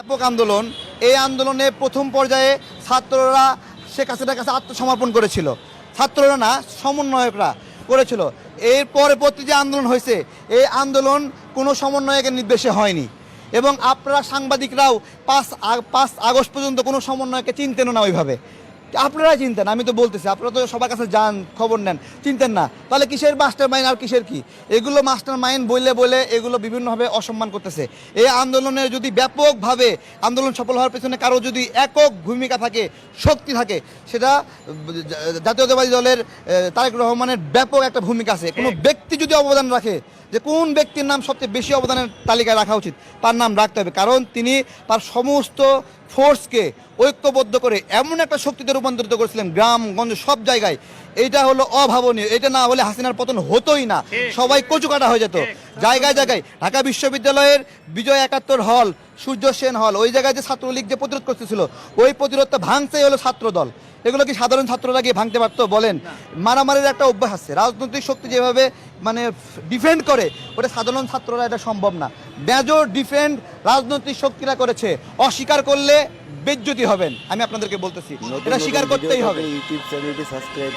ব্যাপক আন্দোলন। এই আন্দোলনে প্রথম পর্যায়ে ছাত্ররা শেখ হাসিনার কাছে আত্মসমর্পণ করেছিল। ছাত্ররা না, সমন্বয়করা করেছিল। এর পরে প্রতি যে আন্দোলন হয়েছে, এই আন্দোলন কোনো সমন্বয়কের নির্দেশে হয়নি। এবং আপনারা সাংবাদিকরাও পাঁচ পাঁচ আগস্ট পর্যন্ত কোনো সমন্বয়কে চিনতেন না ওইভাবে। আপনারাই চিনতেন, আমি তো বলতেছি, আপনারা তো সবার কাছে যান, খবর নেন, চিনতেন না। তাহলে কিসের মাস্টার মাইন্ড আর কিসের কি? এগুলো মাস্টার মাইন্ড বললে বলে এগুলো বিভিন্নভাবে অসম্মান করতেছে। এই আন্দোলনের যদি ব্যাপকভাবে আন্দোলন সফল হওয়ার পেছনে কারও যদি একক ভূমিকা থাকে, শক্তি থাকে, সেটা জাতীয়তাবাদী দলের তারেক রহমানের ব্যাপক একটা ভূমিকা আছে। কোনো ব্যক্তি যদি অবদান রাখে, যে কোন ব্যক্তির নাম সবচেয়ে বেশি অবদানের তালিকায় রাখা উচিত, তার নাম রাখতে হবে। কারণ তিনি তার সমস্ত ফোর্সকে ঐক্যবদ্ধ করে এমন একটা শক্তিতে রূপান্তরিত করেছিলেন গ্রাম গঞ্জ সব জায়গায়। এটা হলো অভাবনীয়। এটা না হলে হাসিনার পতন হতোই না। সবাই কচুকাটা হয়ে যেত। জায়গায় জায়গায়। ঢাকা বিশ্ববিদ্যালয়ের বিজয় একাত্তর হল সূর্য সেন হল ওই জায়গায় যে ছাত্রলীগ যে প্রতিরোধ করতেছিল ওই প্রতিরোধটা ভাঙতেই হলো ছাত্র দল এগুলো কি সাধারণ ছাত্ররা গিয়ে ভাঙতে পারতো? বলেন। মারামারির একটা অভ্যাস আছে। রাজনৈতিক শক্তি যেভাবে মানে ডিফেন্ড করে ওটা সাধারণ ছাত্ররা এটা সম্ভব না। মেজর ডিফেন্ড রাজনৈতিক শক্তিরা করেছে। অস্বীকার করলে বেজ্জতি হবেন। আমি আপনাদেরকে বলতেছি এটা স্বীকার করতেই হবে। ইউটিউব চ্যানেলটি সাবস্ক্রাইব